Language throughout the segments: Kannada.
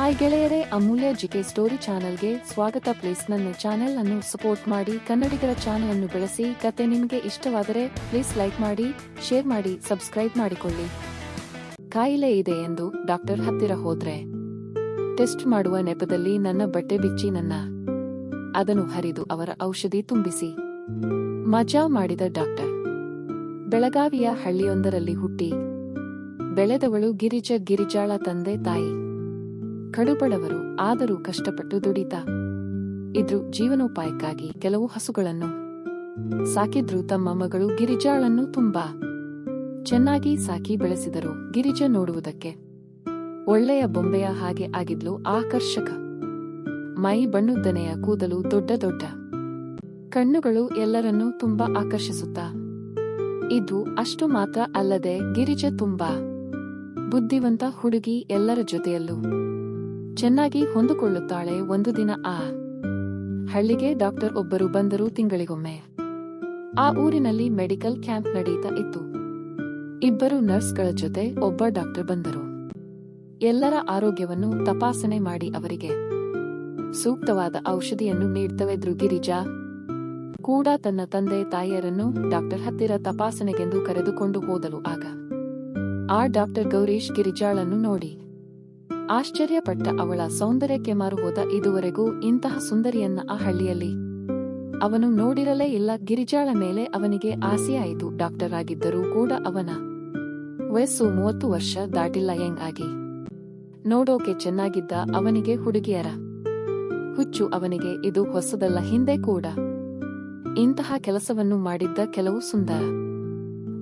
ಹಾಯ್ ಗೆಳೆಯರೇ, ಅಮೂಲ್ಯ ಜಿಕೆ ಸ್ಟೋರಿ ಚಾನೆಲ್ಗೆ ಸ್ವಾಗತ. ಪ್ಲೀಸ್ ನನ್ನ ಚಾನೆಲ್ ಅನ್ನು ಸಪೋರ್ಟ್ ಮಾಡಿ, ಕನ್ನಡಿಗರ ಚಾನೆಲ್ ಅನ್ನು ಬೆಳೆಸಿ, ಕತೆ ನಿಮಗೆ ಇಷ್ಟವಾದರೆ ಪ್ಲೀಸ್ ಲೈಕ್ ಮಾಡಿ, ಶೇರ್ ಮಾಡಿ, ಸಬ್ಸ್ಕ್ರೈಬ್ ಮಾಡಿಕೊಳ್ಳಿ. ಕಾಯಿಲೆ ಇದೆ ಎಂದು ಡಾಕ್ಟರ್ ಹತ್ತಿರ ಹೋದ್ರೆ, ಟೆಸ್ಟ್ ಮಾಡುವ ನೆಪದಲ್ಲಿ ನನ್ನ ಬಟ್ಟೆ ಬಿಚ್ಚಿ ನನ್ನ ಅದನ್ನು ಹರಿದು ಅವರ ಔಷಧಿ ತುಂಬಿಸಿ. ಮಜಾ ಮಾಡಿದ ಡಾಕ್ಟರ್. ಬೆಳಗಾವಿಯ ಹಳ್ಳಿಯೊಂದರಲ್ಲಿ ಹುಟ್ಟಿ, ಬೆಳೆದವಳು ಗಿರಿಜ ಗಿರಿಜಾಳ ತಂದೆ ತಾಯಿ. ಕಡುಬಡವರು ಆದರೂ ಕಷ್ಟಪಟ್ಟು ದುಡಿತ. ಇದ್ರು ಜೀವನೋಪಾಯಕ್ಕಾಗಿ ಕೆಲವು ಹಸುಗಳನ್ನು. ಸಾಕಿದ್ರು ತಮ್ಮ ಮಗಳು ಗಿರಿಜಾಳನ್ನು ತುಂಬಾ. ಚೆನ್ನಾಗಿ ಸಾಕಿ ಬೆಳೆಸಿದರು ಗಿರಿಜ ನೋಡುವುದಕ್ಕೆ. ಒಳ್ಳೆಯ ಬೊಂಬೆಯ ಹಾಗೆ ಆಗಿದ್ಲು ಆಕರ್ಷಕ. ಮೈ ಬಣ್ಣುದ್ದನೆಯ ಕೂದಲು ದೊಡ್ಡ ದೊಡ್ಡ. ಕಣ್ಣುಗಳು ಎಲ್ಲರನ್ನೂ ತುಂಬಾ ಆಕರ್ಷಿಸುತ್ತಾ. ಇದು ಅಷ್ಟು ಮಾತ್ರ ಅಲ್ಲದೆ ಗಿರಿಜ ತುಂಬಾ. ಬುದ್ಧಿವಂತ ಹುಡುಗಿ ಎಲ್ಲರ ಜೊತೆಯಲ್ಲೂ. ಚೆನ್ನಾಗಿ ಹೊಂದಿಕೊಳ್ಳುತ್ತಾಳೆ ಒಂದು ದಿನ ಆ ಹಳ್ಳಿಗೆ ಡಾಕ್ಟರ್ ಒಬ್ಬರು ಬಂದರು ತಿಂಗಳಿಗೊಮ್ಮೆ. ಆ ಊರಿನಲ್ಲಿ ಮೆಡಿಕಲ್ ಕ್ಯಾಂಪ್ ನಡೆಯುತ್ತಾ ಇತ್ತು. ಇಬ್ಬರು ನರ್ಸ್ಗಳ ಜೊತೆ ಒಬ್ಬ ಡಾಕ್ಟರ್ ಬಂದರು. ಎಲ್ಲರ ಆರೋಗ್ಯವನ್ನು ತಪಾಸಣೆ ಮಾಡಿ ಅವರಿಗೆ ಸೂಕ್ತವಾದ ಔಷಧಿಯನ್ನು ನೀಡ್ತವೆದ್ರು ಗಿರಿಜಾ ಕೂಡ ತನ್ನ ತಂದೆ ತಾಯಿಯರನ್ನು ಡಾಕ್ಟರ್ ಹತ್ತಿರ ತಪಾಸಣೆಗೆಂದು ಕರೆದುಕೊಂಡು ಹೋದಲು ಆಗ. ಆ ಡಾಕ್ಟರ್ ಗೌರೀಶ್ ಗಿರಿಜಾಳನ್ನು ನೋಡಿ ಆಶ್ಚರ್ಯಪಟ್ಟ ಅವಳ ಸೌಂದರ್ಯಕ್ಕೆ ಮಾರು ಹೋದ ಇದುವರೆಗೂ ಇಂತಹ ಸುಂದರಿಯನ್ನ ಆ ಹಳ್ಳಿಯಲ್ಲಿ. ಅವನು ನೋಡಿರಲೇ ಇಲ್ಲ, ಗಿರಿಜಾಳ ಮೇಲೆ ಅವನಿಗೆ ಆಸೆಯಾಯಿತು ಡಾಕ್ಟರ್ ಆಗಿದ್ದರೂ ಕೂಡ ಅವನ ವಯಸ್ಸು ಮೂವತ್ತು ವರ್ಷ ದಾಟಿಲ್ಲ ಯಂಗ್ ಆಗಿ ನೋಡೋಕೆ ಚೆನ್ನಾಗಿದ್ದ ಅವನಿಗೆ ಹುಡುಗಿಯರ ಹುಚ್ಚು ಅವನಿಗೆ ಇದು ಹೊಸದಲ್ಲ, ಹಿಂದೆ ಕೂಡ ಇಂತಹ ಕೆಲಸವನ್ನು ಮಾಡಿದ್ದ ಕೆಲವು ಸುಂದರ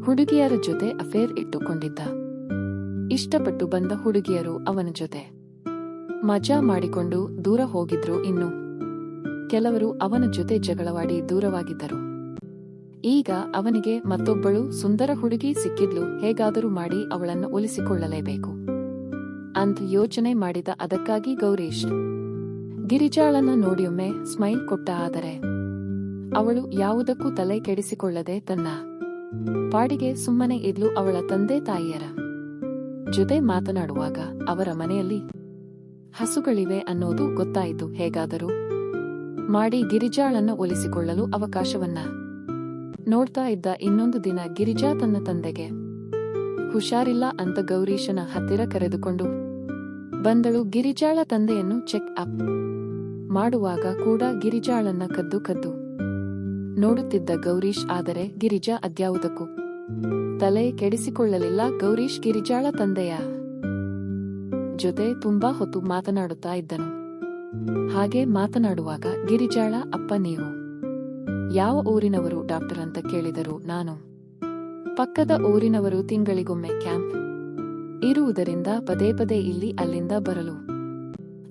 ಹುಡುಗಿಯರ ಜೊತೆ ಅಫೇರ್ ಇಟ್ಟುಕೊಂಡಿದ್ದ. ಇಷ್ಟಪಟ್ಟು ಬಂದ ಹುಡುಗಿಯರು ಅವನ ಜೊತೆ. ಮಜಾ ಮಾಡಿಕೊಂಡು ದೂರ ಹೋಗಿದ್ರು ಇನ್ನು. ಕೆಲವರು ಅವನ ಜೊತೆ ಜಗಳವಾಡಿ ದೂರವಾಗಿದ್ದರು. ಈಗ ಅವನಿಗೆ ಮತ್ತೊಬ್ಬಳು ಸುಂದರ ಹುಡುಗಿ ಸಿಕ್ಕಿದ್ಲು, ಹೇಗಾದರೂ ಮಾಡಿ ಅವಳನ್ನು ಒಲಿಸಿಕೊಳ್ಳಲೇಬೇಕು. ಅಂತ ಯೋಚನೆ ಮಾಡಿದ ಅದಕ್ಕಾಗಿ ಗೌರೀಶ್. ಗಿರಿಜಾಳನ್ನ ನೋಡಿಯೊಮ್ಮೆ ಸ್ಮೈಲ್ ಕೊಟ್ಟ ಆದರೆ. ಅವಳು ಯಾವುದಕ್ಕೂ ತಲೆ ಕೆಡಿಸಿಕೊಳ್ಳದೆ ತನ್ನ ಪಾಡಿಗೆ ಸುಮ್ಮನೆ ಇದ್ಲು ಅವಳ ತಂದೆ ತಾಯಿಯರ. ಜೊತೆ ಮಾತನಾಡುವಾಗ ಅವರ ಮನೆಯಲ್ಲಿ ಹಸುಗಳಿವೆ ಅನ್ನೋದು ಗೊತ್ತಾಯಿತು ಹೇಗಾದರೂ. ಮಾಡಿ ಗಿರಿಜಾಳನ್ನು ಒಲಿಸಿಕೊಳ್ಳಲು ಅವಕಾಶವನ್ನ. ನೋಡ್ತಾ ಇದ್ದ ಇನ್ನೊಂದು ದಿನ ಗಿರಿಜಾ ತನ್ನ ತಂದೆಗೆ, ಹುಷಾರಿಲ್ಲ ಅಂತ ಗೌರೀಶನ ಹತ್ತಿರ ಕರೆದುಕೊಂಡು ಬಂದಳು ಗಿರಿಜಾಳ ತಂದೆಯನ್ನು ಚೆಕ್ ಅಪ್ ಮಾಡುವಾಗ ಕೂಡ ಗಿರಿಜಾಳನ್ನ ಕದ್ದು ಕದ್ದು ನೋಡುತ್ತಿದ್ದ ಗೌರೀಶ್, ಆದರೆ ಗಿರಿಜಾ ಅದ್ಯಾವುದಕ್ಕೂ ತಲೆ ಕೆಡಿಸಿಕೊಳ್ಳಲಿಲ್ಲ ಗೌರೀಶ್ ಗಿರಿಜಾಳ ತಂದೆಯ ಜೊತೆ ತುಂಬಾ ಹೊತ್ತು ಮಾತನಾಡುತ್ತಾ ಇದ್ದನು. ಹಾಗೆ ಮಾತನಾಡುವಾಗ ಗಿರಿಜಾಳ, ಅಪ್ಪ ನೀವು ಯಾವ ಊರಿನವರು ಡಾಕ್ಟರ್ ಅಂತ ಕೇಳಿದರು ನಾನು ಪಕ್ಕದ ಊರಿನವರು ತಿಂಗಳಿಗೊಮ್ಮೆ ಕ್ಯಾಂಪ್ ಇರುವುದರಿಂದ ಪದೇ ಪದೇ ಇಲ್ಲಿ ಅಲ್ಲಿಂದ ಬರಲು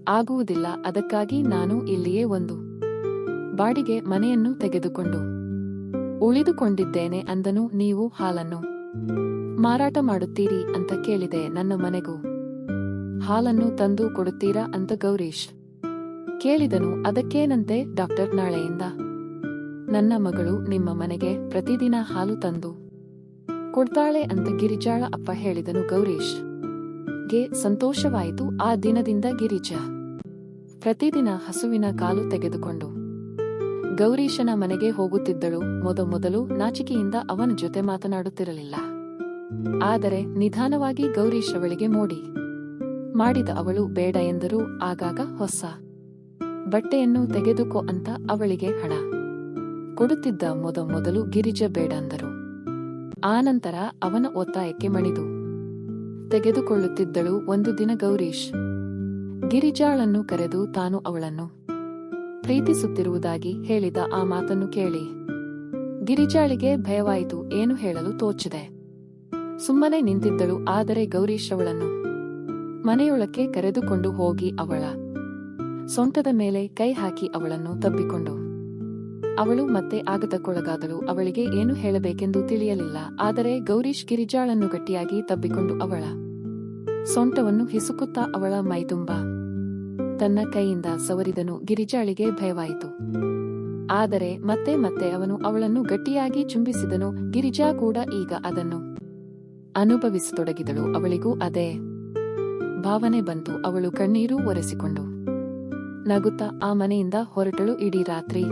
ಆಗುವುದಿಲ್ಲ. ಅದಕ್ಕಾಗಿ ನಾನು ಇಲ್ಲಿಯೇ ಒಂದು ಬಾಡಿಗೆ ಮನೆಯನ್ನು ತೆಗೆದುಕೊಂಡು ಉಳಿದುಕೊಂಡಿದ್ದೇನೆ ಅಂದನು. ನೀವು ಹಾಲನ್ನು ಮಾರಾಟ ಮಾಡುತ್ತೀರಿ ಅಂತ ಕೇಳಿದೆ ನನ್ನ ಮನೆಗೂ. ಹಾಲನ್ನು ತಂದು ಕೊಡುತ್ತೀರಾ ಅಂತ ಗೌರೀಶ್. ಕೇಳಿದನು, ಅದಕ್ಕೇನಂತೆ ಡಾಕ್ಟರ್ ನಾಳೆಯಿಂದ? ನನ್ನ ಮಗಳು ನಿಮ್ಮ ಮನೆಗೆ ಪ್ರತಿದಿನ ಹಾಲು ತಂದು ಕೊಡ್ತಾಳೆ ಅಂತ ಗಿರಿಜಾಳ ಅಪ್ಪ ಹೇಳಿದನು ಗೌರೀಶ್. ಗೆ ಸಂತೋಷವಾಯಿತು ಆ ದಿನದಿಂದ ಗಿರಿಜಾ. ಪ್ರತಿದಿನ ಹಸುವಿನ ಕಾಲು ತೆಗೆದುಕೊಂಡು ಗೌರೀಶನ ಮನೆಗೆ ಹೋಗುತ್ತಿದ್ದಳು. ಮೊದಮೊದಲು ನಾಚಿಕೆಯಿಂದ ಅವನ ಜೊತೆ ಮಾತನಾಡುತ್ತಿರಲಿಲ್ಲ. ಆದರೆ ನಿಧಾನವಾಗಿ ಗೌರೀಶ್ ಅವಳಿಗೆ ಮೋಡಿ ಮಾಡಿದ ಅವಳು ಬೇಡ ಎಂದರೂ ಆಗಾಗ ಹೊಸ. ಬಟ್ಟೆಯನ್ನು ತೆಗೆದುಕೋ ಅಂತ ಅವಳಿಗೆ ಹಣ. ಕೊಡುತ್ತಿದ್ದ ಮೊದಮೊದಲು ಗಿರಿಜ ಬೇಡ ಅಂದರು. ಆನಂತರ ಅವನ ಒತ್ತಾಯಕ್ಕೆ ಮಣಿದು. ತೆಗೆದುಕೊಳ್ಳುತ್ತಿದ್ದಳು ಒಂದು ದಿನ ಗೌರೀಶ್. ಗಿರಿಜಾಳನ್ನು ಕರೆದು ತಾನು ಅವಳನ್ನು ಪ್ರೀತಿಸುತ್ತಿರುವುದಾಗಿ ಹೇಳಿದ ಆ ಮಾತನ್ನು ಕೇಳಿ. ಗಿರಿಜಾಳಿಗೆ ಭಯವಾಯಿತು, ಏನು ಹೇಳಲು ತೋಚಿದೆ. ಸುಮ್ಮನೆ ನಿಂತಿದ್ದಳು, ಆದರೆ ಗೌರೀಶ್ ಅವಳನ್ನು ಮನೆಯೊಳಕ್ಕೆ ಕರೆದುಕೊಂಡು ಹೋಗಿ ಅವಳ ಸೊಂಟದ ಮೇಲೆ ಕೈ ಹಾಕಿ ಅವಳನ್ನು ತಬ್ಬಿಕೊಂಡು. ಅವಳು ಮತ್ತೆ ಆಗತಕ್ಕೊಳಗಾದಳು ಅವಳಿಗೆ ಏನು ಹೇಳಬೇಕೆಂದು ತಿಳಿಯಲಿಲ್ಲ, ಆದರೆ ಗೌರೀಶ್ ಗಿರಿಜಾಳನ್ನು ಗಟ್ಟಿಯಾಗಿ ತಬ್ಬಿಕೊಂಡು ಅವಳ ಸೊಂಟವನ್ನು ಹಿಸುಕುತ್ತಾ ಅವಳ ಮೈತುಂಬ ತನ್ನ ಕೈಯಿಂದ ಸವರಿದನು. ಗಿರಿಜಾಳಿಗೆ ಭಯವಾಯಿತು. ಆದರೆ ಮತ್ತೆ ಮತ್ತೆ ಅವನು ಅವಳನ್ನು ಗಟ್ಟಿಯಾಗಿ ಚುಂಬಿಸಿದನು. ಗಿರಿಜಾ ಕೂಡ ಈಗ ಅದನ್ನು ಅನುಭವಿಸತೊಡಗಿದಳು. ಅವಳಿಗೂ ಅದೇ ಭಾವನೆ ಬಂತು. ಅವಳು ಕಣ್ಣೀರು ಒರೆಸಿಕೊಂಡು ನಗುತ್ತಾ ಆ ಮನೆಯಿಂದ ಹೊರಟಳು. ಇಡೀ ರಾತ್ರಿ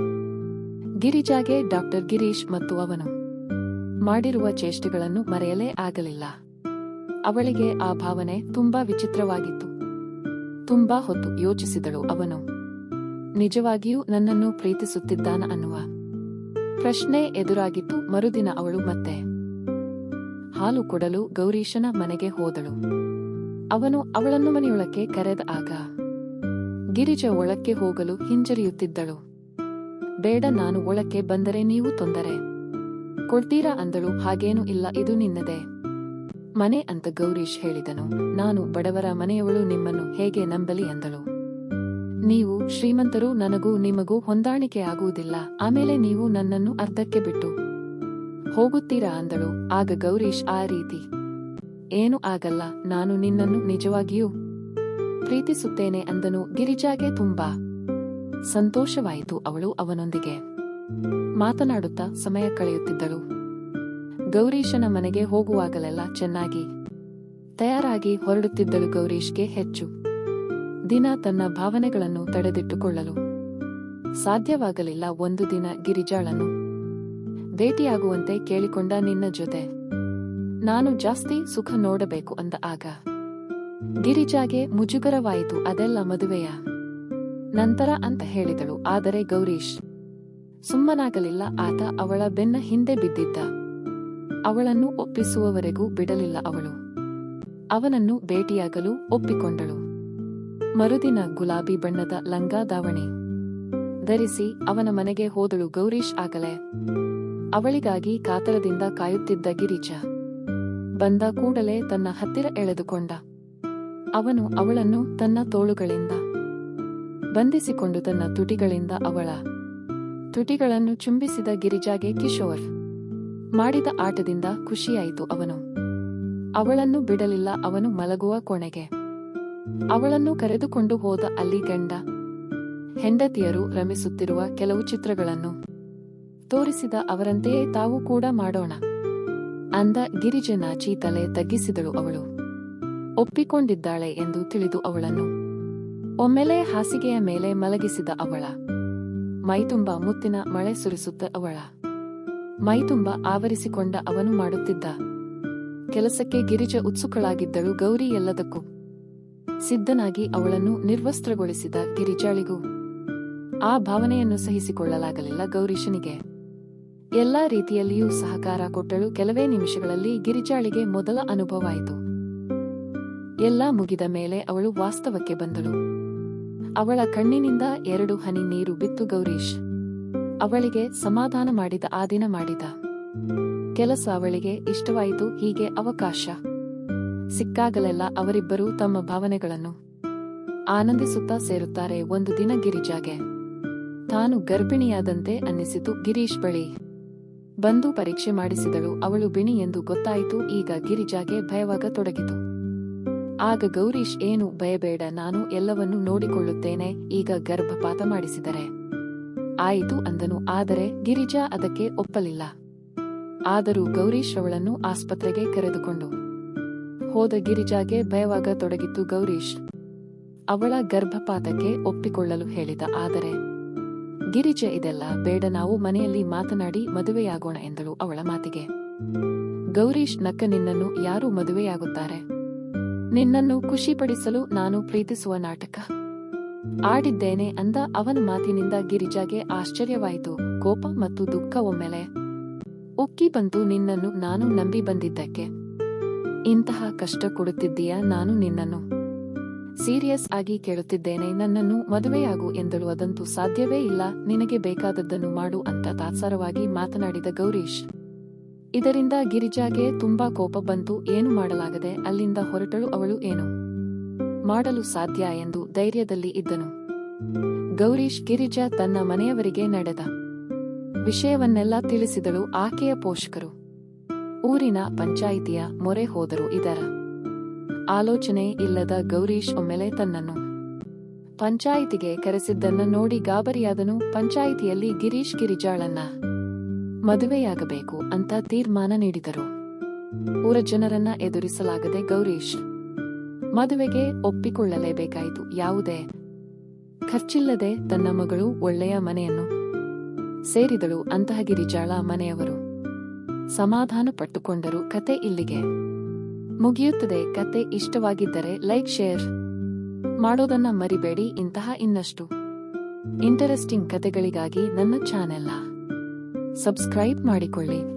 ಗಿರಿಜಾಗೆ ಡಾಕ್ಟರ್ ಗಿರೀಶ್ ಮತ್ತು ಅವನು ಮಾಡಿರುವ ಚೇಷ್ಟೆಗಳನ್ನು ಮರೆಯಲೇ ಆಗಲಿಲ್ಲ. ಅವಳಿಗೆ ಆ ಭಾವನೆ ತುಂಬಾ ವಿಚಿತ್ರವಾಗಿತ್ತು. ತುಂಬಾ ಹೊತ್ತು ಯೋಚಿಸಿದಳು ಅವನು. ನಿಜವಾಗಿಯೂ ನನ್ನನ್ನು ಪ್ರೀತಿಸುತ್ತಿದ್ದಾನ ಅನ್ನುವ ಪ್ರಶ್ನೆ ಎದುರಾಗಿತ್ತು ಮರುದಿನ ಅವಳು ಮತ್ತೆ. ಹಾಲು ಕೊಡಲು ಗೌರೀಶನ ಮನೆಗೆ ಹೋದಳು. ಅವನು ಅವಳನ್ನು ಮನೆಯೊಳಕ್ಕೆ ಕರೆದ ಆಗ ಗಿರಿಜ ಒಳಕ್ಕೆ ಹೋಗಲು ಹಿಂಜರಿಯುತ್ತಿದ್ದಳು. ಬೇಡ ನಾನು ಒಳಕ್ಕೆ ಬಂದರೆ ನೀವು ತೊಂದರೆ. ಕೊಡ್ತೀರಾ ಅಂದಳು, ಹಾಗೇನೂ ಇಲ್ಲ, ಇದು ನಿನ್ನದೇ. ಮನೆ ಅಂತ ಗೌರೀಶ್ ಹೇಳಿದನು. ನಾನು ಬಡವರ ಮನೆಯವಳು, ನಿಮ್ಮನ್ನು ಹೇಗೆ ನಂಬಲಿ ಅಂದಳು. ನೀವು ಶ್ರೀಮಂತರು, ನನಗೂ ನಿಮಗೂ ಹೊಂದಾಣಿಕೆ ಆಗುವುದಿಲ್ಲ. ಆಮೇಲೆ ನೀವು ನನ್ನನ್ನು ಅರ್ಧಕ್ಕೆ ಬಿಟ್ಟು ಹೋಗುತ್ತೀರಾ ಅಂದಳು. ಆಗ ಗೌರೀಶ್ ಆ ರೀತಿ, ಏನು ಆಗಲ್ಲ, ನಾನು ನಿನ್ನನ್ನು ನಿಜವಾಗಿಯೂ ಪ್ರೀತಿಸುತ್ತೇನೆ ಅಂದನು. ಗಿರಿಜಾಗೆ ತುಂಬಾ ಸಂತೋಷವಾಯಿತು ಅವಳು ಅವನೊಂದಿಗೆ. ಮಾತನಾಡುತ್ತಾ ಸಮಯ ಕಳೆಯುತ್ತಿದ್ದಳು. ಗೌರೀಶನ ಮನೆಗೆ ಹೋಗುವಾಗಲೆಲ್ಲ ಚೆನ್ನಾಗಿ ತಯಾರಾಗಿ ಹೊರಡುತ್ತಿದ್ದಳು ಗೌರೀಶ್ಗೆ ಹೆಚ್ಚು. ದಿನ ತನ್ನ ಭಾವನೆಗಳನ್ನು ತಡೆದಿಟ್ಟುಕೊಳ್ಳಲು ಸಾಧ್ಯವಾಗಲಿಲ್ಲ ಒಂದು ದಿನ ಗಿರಿಜಾಳನ್ನು. ಭೇಟಿಯಾಗುವಂತೆ ಕೇಳಿಕೊಂಡ ನಿನ್ನ ಜೊತೆ. ನಾನು ಜಾಸ್ತಿ ಸುಖ ನೋಡಬೇಕು ಅಂದ ಆಗ. ಗಿರಿಜಾಗೆ ಮುಜುಗರವಾಯಿತು, ಅದೆಲ್ಲ ಮದುವೆಯ ನಂತರ ಅಂತ ಹೇಳಿದಳು, ಆದರೆ ಗೌರೀಶ್ ಸುಮ್ಮನಾಗಲಿಲ್ಲ, ಆತ ಅವಳ ಬೆನ್ನ ಹಿಂದೆ ಬಿದ್ದಿದ್ದ. ಅವಳನ್ನು ಒಪ್ಪಿಸುವವರೆಗೂ ಬಿಡಲಿಲ್ಲ ಅವಳು. ಅವನನ್ನು ಭೇಟಿಯಾಗಲು ಒಪ್ಪಿಕೊಂಡಳು. ಮರುದಿನ ಗುಲಾಬಿ ಬಣ್ಣದ ಲಂಗಾ ದಾವಣೆ. ಧರಿಸಿ ಅವನ ಮನೆಗೆ ಹೋದಳು ಗೌರೀಶ್ ಆಗಲೇ. ಅವಳಿಗಾಗಿ ಕಾತರದಿಂದ ಕಾಯುತ್ತಿದ್ದ ಗಿರಿಜ ಬಂದ ಕೂಡಲೇ ತನ್ನ ಹತ್ತಿರ ಎಳೆದುಕೊಂಡ. ಅವನು ಅವಳನ್ನು ತನ್ನ ತೋಳುಗಳಿಂದ. ಬಂಧಿಸಿಕೊಂಡು ತನ್ನ ತುಟಿಗಳಿಂದ ಅವಳ. ತುಟಿಗಳನ್ನು ಚುಂಬಿಸಿದ ಗಿರಿಜಾಗೆ ಕಿಶೋರ್. ಮಾಡಿದ ಆಟದಿಂದ ಖುಷಿಯಾಯಿತು ಅವನು. ಅವಳನ್ನು ಬಿಡಲಿಲ್ಲ, ಅವನು ಮಲಗುವ ಕೋಣೆಗೆ. ಅವಳನ್ನು ಕರೆದುಕೊಂಡು ಹೋದ ಅಲ್ಲಿ ಗಂಡ. ಹೆಂಡತಿಯರು ರಮಿಸುತ್ತಿರುವ ಕೆಲವು ಚಿತ್ರಗಳನ್ನು ತೋರಿಸಿದ ಅವರಂತೆಯೇ ತಾವು ಕೂಡ ಮಾಡೋಣ. ಅಂದ ಗಿರಿಜನಾಚಿ ತಲೆ ತಗ್ಗಿಸಿದಳು ಅವಳು. ಒಪ್ಪಿಕೊಂಡಿದ್ದಾಳೆ ಎಂದು ತಿಳಿದು ಅವಳನ್ನು. ಒಮ್ಮೆಲೆ ಹಾಸಿಗೆಯ ಮೇಲೆ ಮಲಗಿಸಿದ ಅವಳ. ಮೈತುಂಬ ಮುತ್ತಿನ ಮಳೆ ಸುರಿಸುತ್ತ ಅವಳ. ಮೈತುಂಬ ಆವರಿಸಿಕೊಂಡ ಅವನು ಮಾಡುತ್ತಿದ್ದ ಕೆಲಸಕ್ಕೆ ಗಿರಿಜ ಉತ್ಸುಕಳಾಗಿದ್ದಳು ಗೌರಿ ಎಲ್ಲದಕ್ಕೂ. ಸಿದ್ಧನಾಗಿ ಅವಳನ್ನು ನಿರ್ವಸ್ತ್ರಗೊಳಿಸಿದ ಗಿರಿಜಾಳಿಗೂ ಆ ಭಾವನೆಯನ್ನು ಸಹಿಸಿಕೊಳ್ಳಲಾಗಲಿಲ್ಲ ಗೌರೀಶನಿಗೆ. ಎಲ್ಲಾ ರೀತಿಯಲ್ಲಿಯೂ ಸಹಕಾರ ಕೊಟ್ಟಳು. ಕೆಲವೇ ನಿಮಿಷಗಳಲ್ಲಿ ಗಿರಿಜಾಳಿಗೆ ಮೊದಲ ಅನುಭವವಾಯಿತು. ಎಲ್ಲಾ ಮುಗಿದ ಮೇಲೆ ಅವಳು ವಾಸ್ತವಕ್ಕೆ ಬಂದಳು. ಅವಳ ಕಣ್ಣಿನಿಂದ ಎರಡು ಹನಿ ನೀರು ಬಿತ್ತು ಗೌರೀಶ್. ಅವಳಿಗೆ ಸಮಾಧಾನ ಮಾಡಿದ ಆ ದಿನ ಮಾಡಿದ. ಕೆಲಸ ಅವಳಿಗೆ ಇಷ್ಟವಾಯಿತು, ಹೀಗೆ ಅವಕಾಶ. ಸಿಕ್ಕಾಗಲೆಲ್ಲ ಅವರಿಬ್ಬರೂ ತಮ್ಮ ಭಾವನೆಗಳನ್ನು ಆನಂದಿಸುತ್ತಾ ಸೇರುತ್ತಾರೆ ಒಂದು ದಿನ ಗಿರಿಜಾಗೆ. ತಾನು ಗರ್ಭಿಣಿಯಾದಂತೆ ಅನ್ನಿಸಿತು ಗಿರೀಶ್ ಬಳಿ. ಬಂದು ಪರೀಕ್ಷೆ ಮಾಡಿಸಿದಳು, ಅವಳು ಬಿಣಿ ಎಂದು ಗೊತ್ತಾಯಿತು, ಈಗ ಗಿರಿಜಾಗೆ ಭಯವಾಗತೊಡಗಿತು ಆಗ ಗೌರೀಶ್, ಏನು, ಭಯಬೇಡ, ನಾನು ಎಲ್ಲವನ್ನೂ ನೋಡಿಕೊಳ್ಳುತ್ತೇನೆ, ಈಗ ಗರ್ಭಪಾತ ಮಾಡಿಸಿದರೆ. ಆಯಿತು ಅಂದನು. ಆದರೆ ಗಿರಿಜಾ ಅದಕ್ಕೆ ಒಪ್ಪಲಿಲ್ಲ. ಆದರೂ ಗೌರೀಶ್ ಅವಳನ್ನು ಆಸ್ಪತ್ರೆಗೆ ಕರೆದುಕೊಂಡು ಹೋದ ಗಿರಿಜಾಗೆ ಭಯವಾಗತೊಡಗಿತ್ತು ಗೌರೀಶ್. ಅವಳ ಗರ್ಭಪಾತಕ್ಕೆ ಒಪ್ಪಿಕೊಳ್ಳಲು ಹೇಳಿದ. ಆದರೆ ಗಿರಿಜ ಇದೆಲ್ಲ ಬೇಡ, ನಾವು ಮನೆಯಲ್ಲಿ ಮಾತನಾಡಿ ಮದುವೆಯಾಗೋಣ ಎಂದಳು ಅವಳ ಮಾತಿಗೆ. ಗೌರೀಶ್ ನಕ್ಕ, ನಿನ್ನನ್ನು ಯಾರು ಮದುವೆಯಾಗುತ್ತಾರೆ? ನಿನ್ನನ್ನು ಖುಷಿಪಡಿಸಲು ನಾನು ಪ್ರೀತಿಸುವ ನಾಟಕ. ಆಡಿದ್ದೇನೆ ಅಂದ ಅವನ ಮಾತಿನಿಂದ ಗಿರಿಜಾಗೆ ಆಶ್ಚರ್ಯವಾಯಿತು. ಕೋಪ ಮತ್ತು ದುಃಖ ಒಮ್ಮೆಲೆ. ಉಕ್ಕಿ ಬಂತು, ನಿನ್ನನ್ನು ನಾನು ನಂಬಿ ಬಂದಿದ್ದಕ್ಕೆ. ಇಂತಹ ಕಷ್ಟ ಕೊಡುತ್ತಿದ್ದೀಯ ನಾನು ನಿನ್ನನ್ನು? ಸೀರಿಯಸ್ ಆಗಿ ಕೇಳುತ್ತಿದ್ದೇನೆ, ನನ್ನನ್ನು ಮದುವೆಯಾಗು ಎಂದಳು. ಅದಂತೂ ಸಾಧ್ಯವೇ ಇಲ್ಲ, ನಿನಗೆ ಬೇಕಾದದ್ದನ್ನು ಮಾಡು ಅಂತ ತಾತ್ಸಾರವಾಗಿ ಮಾತನಾಡಿದ ಗೌರೀಶ್. ಇದರಿಂದ ಗಿರಿಜಾಗೆ ತುಂಬಾ ಕೋಪ ಬಂತು. ಏನು ಮಾಡಲಾಗದೆ ಅಲ್ಲಿಂದ ಹೊರಟಳು ಅವಳು ಏನು? ಮಾಡಲು ಸಾಧ್ಯ ಎಂದು ಧೈರ್ಯದಲ್ಲಿ ಇದ್ದನು. ಗೌರೀಶ್ ಗಿರಿಜಾ ತನ್ನ ಮನೆಯವರಿಗೆ ನಡೆದ ವಿಷಯವನ್ನೆಲ್ಲ ತಿಳಿಸಿದಳು ಆಕೆಯ ಪೋಷಕರು. ಊರಿನ ಪಂಚಾಯಿತಿಯ ಮೊರೆ ಹೋದರು ಇದರ ಆಲೋಚನೆ ಇಲ್ಲದ ಗೌರೀಶ್ ಒಮ್ಮೆಲೆ ತನ್ನನ್ನು ಪಂಚಾಯಿತಿಗೆ ಕರೆಸಿದ್ದನ್ನ ನೋಡಿ ಗಾಬರಿಯಾದನು, ಪಂಚಾಯಿತಿಯಲ್ಲಿ ಗಿರೀಶ್ ಗಿರಿಜಾಳನ್ನ ಮದುವೆಯಾಗಬೇಕು ಅಂತ ತೀರ್ಮಾನ ನೀಡಿದರು. ಊರ ಜನರನ್ನ ಎದುರಿಸಲಾಗದೆ ಗೌರೀಶ್ ಮದುವೆಗೆ ಒಪ್ಪಿಕೊಳ್ಳಲೇಬೇಕಾಯಿತು. ಯಾವುದೇ ಖರ್ಚಿಲ್ಲದೆ ತನ್ನ ಮಗಳು ಒಳ್ಳೆಯ ಮನೆಯನ್ನು ಸೇರಿದಳು. ಅಂತಹ ಗಿರಿಜಾಳ ಮನೆಯವರು ಸಮಾಧಾನ ಪಟ್ಟುಕೊಂಡರು. ಕತೆ ಇಲ್ಲಿಗೆ ಮುಗಿಯುತ್ತದೆ. ಕತೆ ಇಷ್ಟವಾಗಿದ್ದರೆ ಲೈಕ್, ಶೇರ್ ಮಾಡೋದನ್ನ ಮರಿಬೇಡಿ. ಇಂತಹ ಇನ್ನಷ್ಟು ಇಂಟರೆಸ್ಟಿಂಗ್ ಕತೆಗಳಿಗಾಗಿ ನನ್ನ ಚಾನೆಲ್ನ ಸಬ್ಸ್ಕ್ರೈಬ್ ಮಾಡಿಕೊಳ್ಳಿ.